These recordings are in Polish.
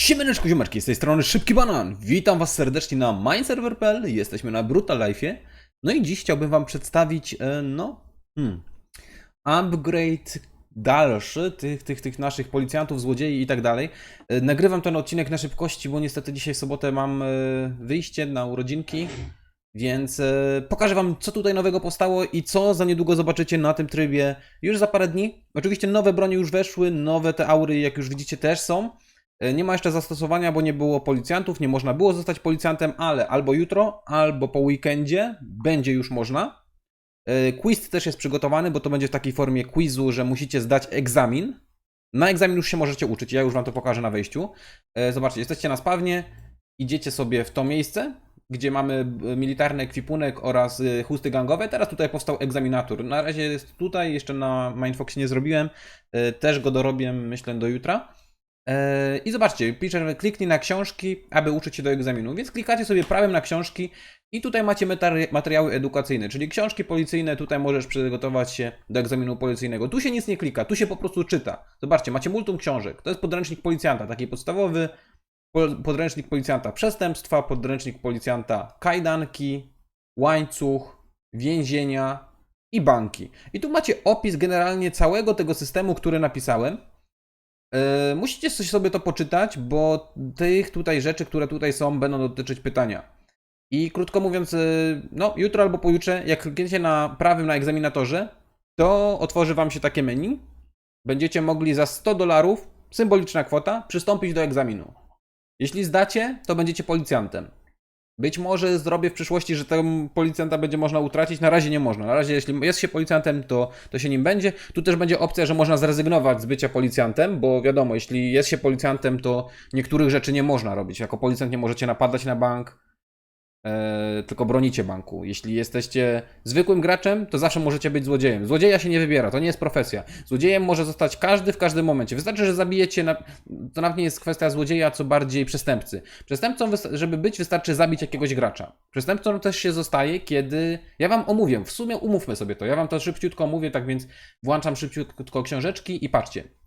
Siemaneczku ziomeczki, z tej strony Szybki Banan. Witam was serdecznie na mineserver.pl, jesteśmy na Brutal Life'ie. No i dziś chciałbym wam przedstawić, e, no, hmm, upgrade dalszy tych, tych, tych naszych policjantów, złodziei i tak dalej. E, Nagrywam ten odcinek na szybkości, bo niestety dzisiaj w sobotę mam e, wyjście na urodzinki. Więc pokażę Wam, co tutaj nowego powstało i co za niedługo zobaczycie na tym trybie już za parę dni. Oczywiście nowe bronie już weszły, nowe te aury, jak już widzicie, też są. E, Nie ma jeszcze zastosowania, bo nie było policjantów, nie można było zostać policjantem, ale albo jutro, albo po weekendzie będzie już można. E, Quiz też jest przygotowany, bo to będzie w takiej formie quizu, że musicie zdać egzamin. Na egzamin już się możecie uczyć, ja już Wam to pokażę na wejściu. E, Zobaczcie, jesteście na spawnie, idziecie sobie w to miejsce, gdzie mamy militarny ekwipunek oraz chusty gangowe. Teraz tutaj powstał egzaminator. Na razie jest tutaj, jeszcze na Mindfoxie nie zrobiłem. Też go dorobię, myślę, do jutra. E, I zobaczcie, pisze, kliknij na książki, aby uczyć się do egzaminu. Więc klikacie sobie prawem na książki i tutaj macie materi- materiały edukacyjne, czyli książki policyjne. Tutaj możesz przygotować się do egzaminu policyjnego. Tu się nic nie klika, tu się po prostu czyta. Zobaczcie, macie multum książek. To jest podręcznik policjanta, taki podstawowy. po- Podręcznik policjanta przestępstwa, podręcznik policjanta kajdanki, łańcuch, więzienia i banki. I tu macie opis generalnie całego tego systemu, który napisałem. Yy, musicie coś sobie to poczytać, bo tych tutaj rzeczy, które tutaj są, będą dotyczyć pytania. I krótko mówiąc, yy, no jutro albo pojutrze, jak klikniecie na prawym na egzaminatorze, to otworzy wam się takie menu. Będziecie mogli za 100 dolarów, symboliczna kwota, przystąpić do egzaminu. Jeśli zdacie, to będziecie policjantem. Być może zrobię w przyszłości, że tego policjanta będzie można utracić. Na razie nie można. Na razie, jeśli jest się policjantem, to, to się nim będzie. Tu też będzie opcja, że można zrezygnować z bycia policjantem, bo wiadomo, jeśli jest się policjantem, to niektórych rzeczy nie można robić. Jako policjant nie możecie napadać na bank, e, tylko bronicie banku. Jeśli jesteście zwykłym graczem, to zawsze możecie być złodziejem. Złodzieja się nie wybiera, to nie jest profesja. Złodziejem może zostać każdy w każdym momencie. Wystarczy, że zabijecie. Na... To nawet nie jest kwestia złodzieja, co bardziej przestępcy. Przestępcą, żeby być, wystarczy zabić jakiegoś gracza. Przestępcą też się zostaje, kiedy. Ja wam omówię, w sumie umówmy sobie to. Ja wam to szybciutko omówię, tak więc włączam szybciutko książeczki i patrzcie.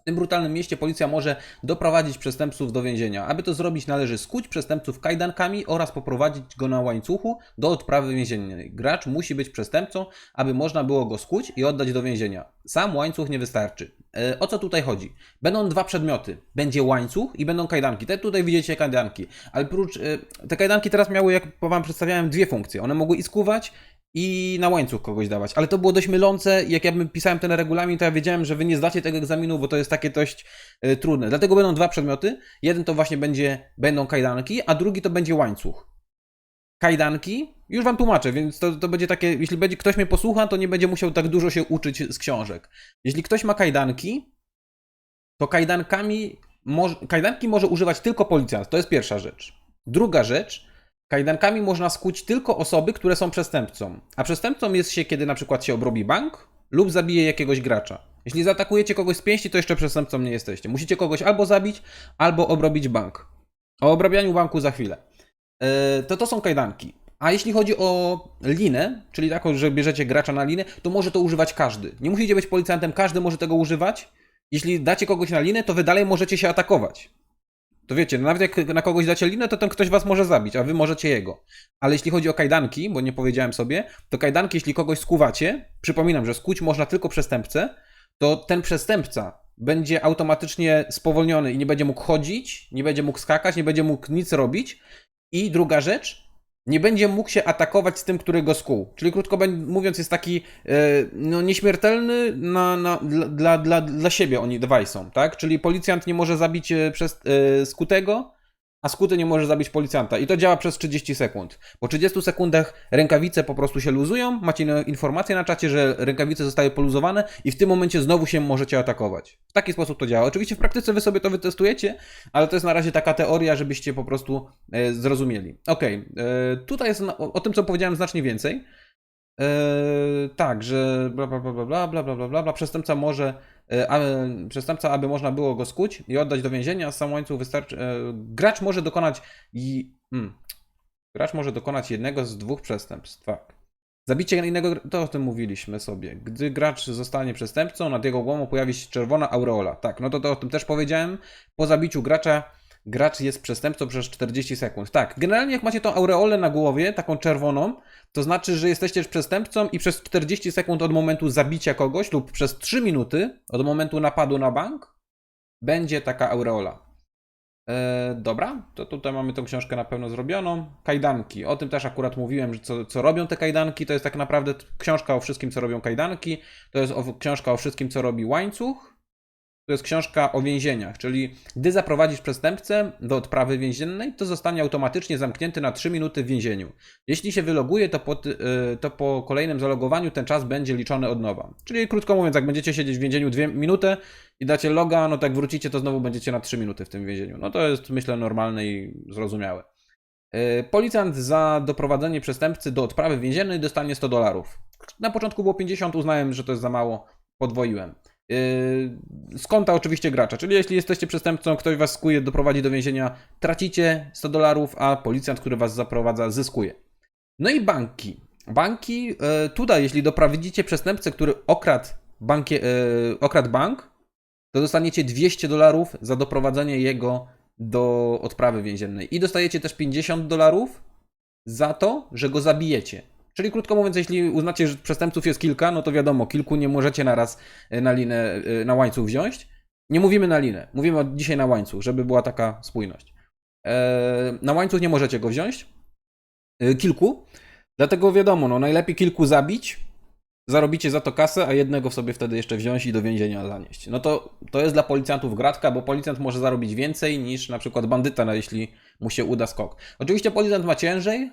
W tym brutalnym mieście policja może doprowadzić przestępców do więzienia. Aby to zrobić, należy skuć przestępców kajdankami oraz poprowadzić go na łańcuchu do odprawy więziennej. Gracz musi być przestępcą, aby można było go skuć i oddać do więzienia. Sam łańcuch nie wystarczy. E, o co tutaj chodzi? Będą dwa przedmioty. Będzie łańcuch i będą kajdanki. Te tutaj widzicie kajdanki. Ale prócz, e, te kajdanki teraz miały, jak wam przedstawiałem, dwie funkcje. One mogły i skuwać, i na łańcuch kogoś dawać. Ale to było dość mylące. Jak ja bym pisałem ten regulamin, to ja wiedziałem, że wy nie zdacie tego egzaminu, bo to jest takie dość e, trudne. Dlatego będą dwa przedmioty. Jeden to właśnie będzie, będą kajdanki, a drugi to będzie łańcuch. Kajdanki, już wam tłumaczę, więc to, to będzie takie, jeśli będzie, ktoś mnie posłucha, to nie będzie musiał tak dużo się uczyć z książek. Jeśli ktoś ma kajdanki, to kajdankami, moż, kajdanki może używać tylko policjant. To jest pierwsza rzecz. Druga rzecz, Kajdankami można skuć tylko osoby, które są przestępcą. A przestępcą jest się, kiedy na przykład się obrobi bank lub zabije jakiegoś gracza. Jeśli zaatakujecie kogoś z pięści, to jeszcze przestępcą nie jesteście. Musicie kogoś albo zabić, albo obrobić bank. O obrabianiu banku za chwilę. Yy, to to są kajdanki. A jeśli chodzi o linę, czyli taką, że bierzecie gracza na linę, to może to używać każdy. Nie musicie być policjantem, każdy może tego używać. Jeśli dacie kogoś na linę, to wy dalej możecie się atakować. To wiecie, no nawet jak na kogoś dacie linę, to ten ktoś was może zabić, a wy możecie jego. Ale jeśli chodzi o kajdanki, bo nie powiedziałem sobie, to kajdanki, jeśli kogoś skuwacie, przypominam, że skuć można tylko przestępcę, to ten przestępca będzie automatycznie spowolniony i nie będzie mógł chodzić, nie będzie mógł skakać, nie będzie mógł nic robić. I druga rzecz, nie będzie mógł się atakować z tym, który go skuł. Czyli krótko mówiąc, jest taki e, no, nieśmiertelny na, na, dla, dla, dla, dla siebie oni dwaj są, tak? Czyli policjant nie może zabić e, przez e, skutego, a skuty nie może zabić policjanta. I to działa przez 30 sekund. Po 30 sekundach rękawice po prostu się luzują, macie informację na czacie, że rękawice zostały poluzowane i w tym momencie znowu się możecie atakować. W taki sposób to działa. Oczywiście w praktyce wy sobie to wytestujecie, ale to jest na razie taka teoria, żebyście po prostu e, zrozumieli. Okej, e, tutaj jest o, o tym, co powiedziałem, znacznie więcej. E, tak, że bla bla bla bla bla bla bla bla bla przestępca może e, a, przestępca, aby można było go skuć i oddać do więzienia, sam łańcuch wystarczy. E, gracz może dokonać i hmm, gracz może dokonać jednego z dwóch przestępstw, tak. Zabicie innego, to o tym mówiliśmy sobie. Gdy gracz zostanie przestępcą, nad jego głową pojawi się czerwona aureola. Tak, no to, to o tym też powiedziałem. Po zabiciu gracza, gracz jest przestępcą przez 40 sekund. Tak, generalnie jak macie tą aureolę na głowie, taką czerwoną, to znaczy, że jesteście przestępcą i przez 40 sekund od momentu zabicia kogoś lub przez 3 minuty od momentu napadu na bank będzie taka aureola. E, dobra, to tutaj mamy tą książkę na pewno zrobioną. Kajdanki. O tym też akurat mówiłem, że co, co robią te kajdanki. To jest tak naprawdę książka o wszystkim, co robią kajdanki. To jest o, książka o wszystkim, co robi łańcuch. To jest książka o więzieniach, czyli gdy zaprowadzisz przestępcę do odprawy więziennej, to zostanie automatycznie zamknięty na 3 minuty w więzieniu. Jeśli się wyloguje, to po, y, to po kolejnym zalogowaniu ten czas będzie liczony od nowa. Czyli krótko mówiąc, jak będziecie siedzieć w więzieniu 2 minuty i dacie loga, no to jak wrócicie, to znowu będziecie na 3 minuty w tym więzieniu. No to jest myślę normalne i zrozumiałe. Y, Policjant za doprowadzenie przestępcy do odprawy więziennej dostanie 100 dolarów. Na początku było 50, uznałem, że to jest za mało, podwoiłem. Yy, z konta oczywiście gracza, czyli jeśli jesteście przestępcą, ktoś was skuje, doprowadzi do więzienia, tracicie 100 dolarów, a policjant, który was zaprowadza, zyskuje. No i banki. Banki, yy, tutaj jeśli doprowadzicie przestępcę, który okradł, bankie, yy, okradł bank, to dostaniecie 200 dolarów za doprowadzenie jego do odprawy więziennej. I dostajecie też 50 dolarów za to, że go zabijecie. Czyli krótko mówiąc, jeśli uznacie, że przestępców jest kilka, no to wiadomo, kilku nie możecie naraz e, na linę, e, na łańcuch wziąć. Nie mówimy na linę, mówimy od dzisiaj na łańcuch, żeby była taka spójność. E, Na łańcuch nie możecie go wziąć. Kilku. Dlatego wiadomo, no najlepiej kilku zabić, zarobicie za to kasę, a jednego sobie wtedy jeszcze wziąć i do więzienia zanieść. No to, to jest dla policjantów gratka, bo policjant może zarobić więcej niż na przykład bandyta, jeśli mu się uda skok. Oczywiście policjant ma ciężej,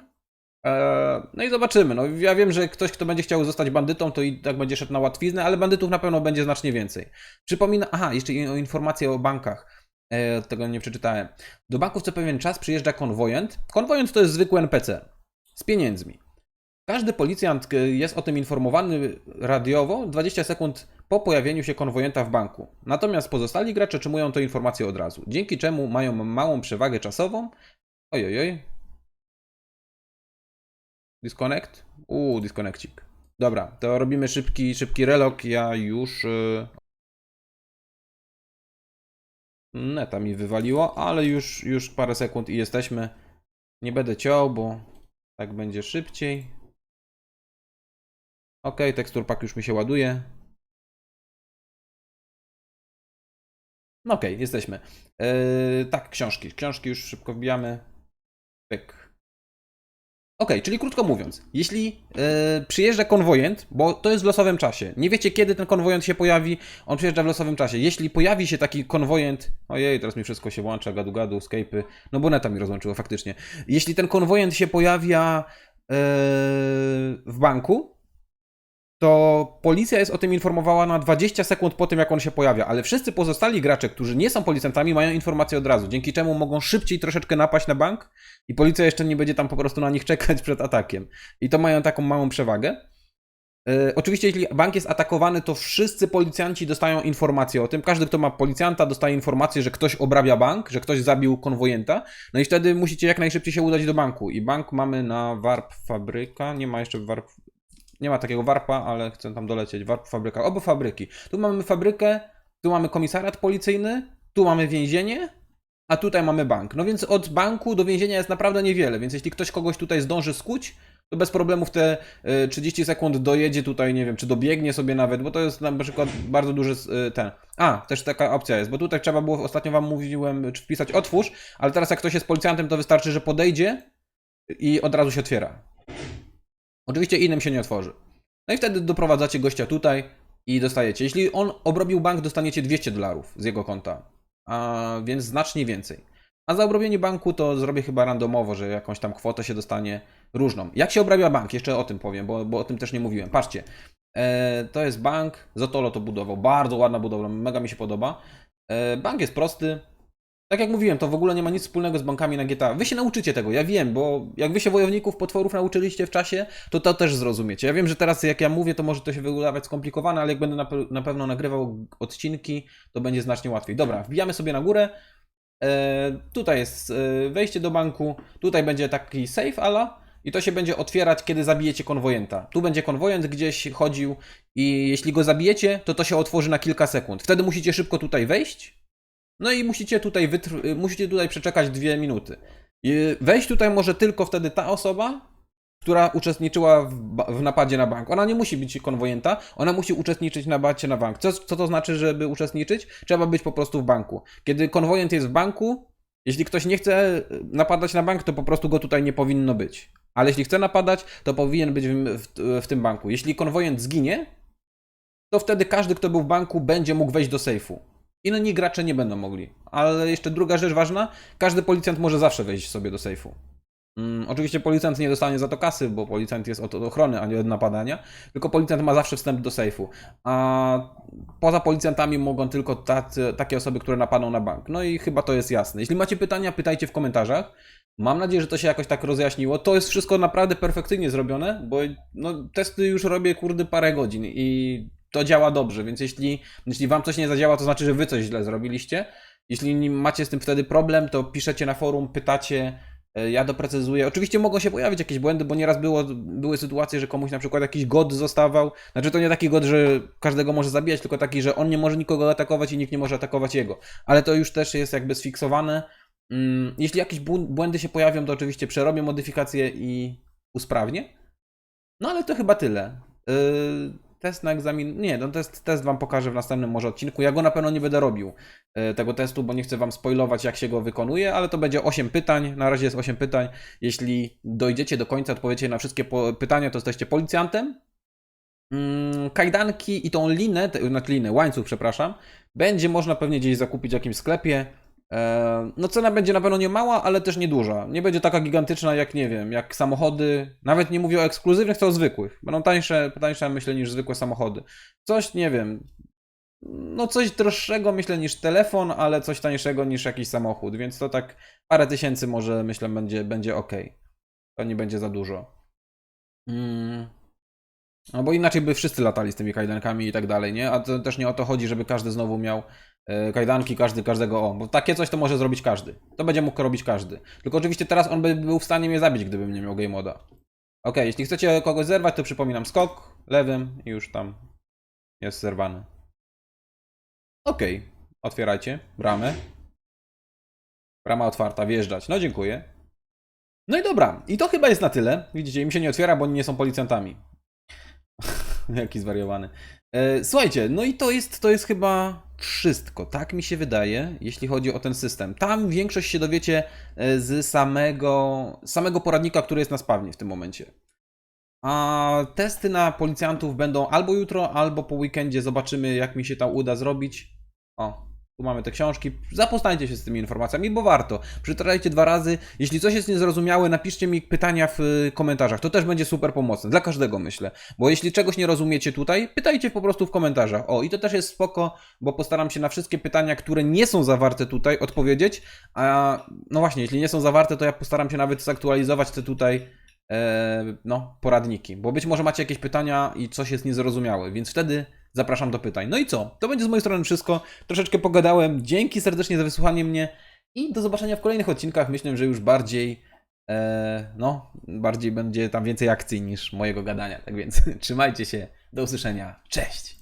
No i zobaczymy. No, ja wiem, że ktoś, kto będzie chciał zostać bandytą, to i tak będzie szedł na łatwiznę, ale bandytów na pewno będzie znacznie więcej. Przypomina, aha, jeszcze o informacje o bankach. Eee, tego nie przeczytałem. Do banków co pewien czas przyjeżdża konwojent. Konwojent to jest zwykły NPC z pieniędzmi. Każdy policjant e, jest o tym informowany radiowo 20 sekund po pojawieniu się konwojenta w banku. Natomiast pozostali gracze otrzymują tę informację od razu, dzięki czemu mają małą przewagę czasową. Ojojoj, Disconnect? Uuu, disconnectik. Dobra, to robimy szybki, szybki relog. Ja już. Yy... Neta mi wywaliło, ale już, już parę sekund i jesteśmy. Nie będę ciął, bo tak będzie szybciej. Ok, tekstur pack już mi się ładuje. No okej, jesteśmy. Yy, tak, książki. Książki już szybko wbijamy. Pyk. Okej, czyli krótko mówiąc, jeśli e, przyjeżdża konwojent, bo to jest w losowym czasie, nie wiecie kiedy ten konwojent się pojawi, on przyjeżdża w losowym czasie. Jeśli pojawi się taki konwojent, ojej, teraz mi wszystko się włącza, gadu gadu, Skype'y, no bo neta mi rozłączyło faktycznie. Jeśli ten konwojent się pojawia e, w banku, to policja jest o tym informowała na 20 sekund po tym, jak on się pojawia, ale wszyscy pozostali gracze, którzy nie są policjantami, mają informację od razu, dzięki czemu mogą szybciej troszeczkę napaść na bank i policja jeszcze nie będzie tam po prostu na nich czekać przed atakiem. I to mają taką małą przewagę. E, oczywiście, jeśli bank jest atakowany, to wszyscy policjanci dostają informację o tym. Każdy, kto ma policjanta, dostaje informację, że ktoś obrabia bank, że ktoś zabił konwojenta. No i wtedy musicie jak najszybciej się udać do banku. I bank mamy na Warp Fabryka. Nie ma jeszcze Warp. Nie ma takiego warpa, ale chcę tam dolecieć. Warp Fabryka. Obo fabryki. Tu mamy fabrykę, tu mamy komisariat policyjny, tu mamy więzienie, a tutaj mamy bank. No więc od banku do więzienia jest naprawdę niewiele, więc jeśli ktoś kogoś tutaj zdąży skuć, to bez problemu w te y, 30 sekund dojedzie tutaj, nie wiem, czy dobiegnie sobie nawet, bo to jest na przykład bardzo duży y, ten. A, też taka opcja jest, bo tutaj trzeba było, ostatnio wam mówiłem, czy wpisać otwórz, ale teraz jak ktoś jest policjantem, to wystarczy, że podejdzie i od razu się otwiera. Oczywiście innym się nie otworzy. No i wtedy doprowadzacie gościa tutaj i dostajecie. Jeśli on obrobił bank, dostaniecie 200 dolarów z jego konta, a więc znacznie więcej. A za obrobienie banku to zrobię chyba randomowo, że jakąś tam kwotę się dostanie różną. Jak się obrabia bank? Jeszcze o tym powiem, bo, bo o tym też nie mówiłem. Patrzcie, e, to jest bank, Zotolo to budował, bardzo ładna budowla, mega mi się podoba. E, bank jest prosty. Tak jak mówiłem, to w ogóle nie ma nic wspólnego z bankami na GTA. Wy się nauczycie tego, ja wiem, bo jak wy się wojowników, potworów nauczyliście w czasie, to to też zrozumiecie. Ja wiem, że teraz jak ja mówię, to może to się wydawać skomplikowane, ale jak będę na, pe- na pewno nagrywał odcinki, to będzie znacznie łatwiej. Dobra, wbijamy sobie na górę. E, tutaj jest e, wejście do banku, tutaj będzie taki safe ala I to się będzie otwierać, kiedy zabijecie konwojenta. Tu będzie konwojent gdzieś chodził i jeśli go zabijecie, to to się otworzy na kilka sekund. Wtedy musicie szybko tutaj wejść. No i musicie tutaj, wytr- musicie tutaj przeczekać dwie minuty. Wejść tutaj może tylko wtedy ta osoba, która uczestniczyła w, w napadzie na bank. Ona nie musi być konwojenta, ona musi uczestniczyć w napadzie na bank. Co, co to znaczy, żeby uczestniczyć? Trzeba być po prostu w banku. Kiedy konwojent jest w banku, jeśli ktoś nie chce y, napadać na bank, to po prostu go tutaj nie powinno być. Ale jeśli chce napadać, to powinien być w, w, w tym banku. Jeśli konwojent zginie, to wtedy każdy, kto był w banku, będzie mógł wejść do sejfu. Inni gracze nie będą mogli. Ale jeszcze druga rzecz ważna, każdy policjant może zawsze wejść sobie do sejfu. Mm, oczywiście policjant nie dostanie za to kasy, bo policjant jest od ochrony, a nie od napadania, tylko policjant ma zawsze wstęp do sejfu. A poza policjantami mogą tylko tacy, takie osoby, które napadną na bank. No i chyba to jest jasne. Jeśli macie pytania, pytajcie w komentarzach. Mam nadzieję, że to się jakoś tak rozjaśniło. To jest wszystko naprawdę perfekcyjnie zrobione, bo no, testy już robię kurde parę godzin i to działa dobrze, więc jeśli, jeśli wam coś nie zadziała, to znaczy, że wy coś źle zrobiliście. Jeśli macie z tym wtedy problem, to piszecie na forum, pytacie, e, ja doprecyzuję. Oczywiście mogą się pojawić jakieś błędy, bo nieraz było, były sytuacje, że komuś na przykład jakiś god zostawał. Znaczy to nie taki god, że każdego może zabijać, tylko taki, że on nie może nikogo atakować i nikt nie może atakować jego. Ale to już też jest jakby sfiksowane. Mm, Jeśli jakieś błędy się pojawią, to oczywiście przerobię modyfikacje i usprawnię. No ale to chyba tyle. Test na egzamin. Nie, no test, test wam pokażę w następnym może odcinku. Ja go na pewno nie będę robił yy, tego testu, bo nie chcę wam spoilować, jak się go wykonuje, ale to będzie 8 pytań. Na razie jest 8 pytań. Jeśli dojdziecie do końca, odpowiecie na wszystkie pytania, to jesteście policjantem. Mm, Kajdanki i tą linę, znaczy linę, łańcuch, przepraszam, będzie można pewnie gdzieś zakupić w jakimś sklepie. No cena będzie na pewno nie mała, ale też nieduża. Nie będzie taka gigantyczna jak, nie wiem, jak samochody. Nawet nie mówię o ekskluzywnych, to o zwykłych. Będą tańsze, tańsze myślę, niż zwykłe samochody. Coś, nie wiem, no coś droższego myślę niż telefon, ale coś tańszego niż jakiś samochód, więc to tak parę tysięcy może myślę będzie, będzie ok. To nie będzie za dużo. Mm. No bo inaczej by wszyscy latali z tymi kajdankami i tak dalej, nie? A to też nie o to chodzi, żeby każdy znowu miał kajdanki, każdy każdego o, bo takie coś to może zrobić każdy. To będzie mógł robić każdy. Tylko oczywiście teraz on by był w stanie mnie zabić, gdybym nie miał game moda. Ok, jeśli chcecie kogoś zerwać, to przypominam skok lewym i już tam jest zerwany. Ok, otwierajcie bramę. Brama otwarta, wjeżdżać. No dziękuję. No i dobra, i to chyba jest na tyle. Widzicie, im się nie otwiera, bo oni nie są policjantami. Jaki zwariowany. E, Słuchajcie, no i to jest, to jest chyba wszystko, tak mi się wydaje, jeśli chodzi o ten system. Tam większość się dowiecie e, z samego, samego poradnika, który jest na spawnie w tym momencie. A testy na policjantów będą albo jutro, albo po weekendzie. Zobaczymy, jak mi się tam uda zrobić. O, tu mamy te książki. Zapoznajcie się z tymi informacjami, bo warto. Przeczytajcie dwa razy. Jeśli coś jest niezrozumiałe, napiszcie mi pytania w y, komentarzach. To też będzie super pomocne. Dla każdego myślę. Bo jeśli czegoś nie rozumiecie tutaj, pytajcie po prostu w komentarzach. O, i to też jest spoko, bo postaram się na wszystkie pytania, które nie są zawarte tutaj, odpowiedzieć. A no właśnie, jeśli nie są zawarte, to ja postaram się nawet zaktualizować te tutaj e, no, poradniki. Bo być może macie jakieś pytania i coś jest niezrozumiałe, więc wtedy zapraszam do pytań. No i co? To będzie z mojej strony wszystko. Troszeczkę pogadałem. Dzięki serdecznie za wysłuchanie mnie i do zobaczenia w kolejnych odcinkach. Myślę, że już bardziej, e, no, bardziej będzie tam więcej akcji niż mojego gadania. Tak więc trzymajcie się. Do usłyszenia. Cześć!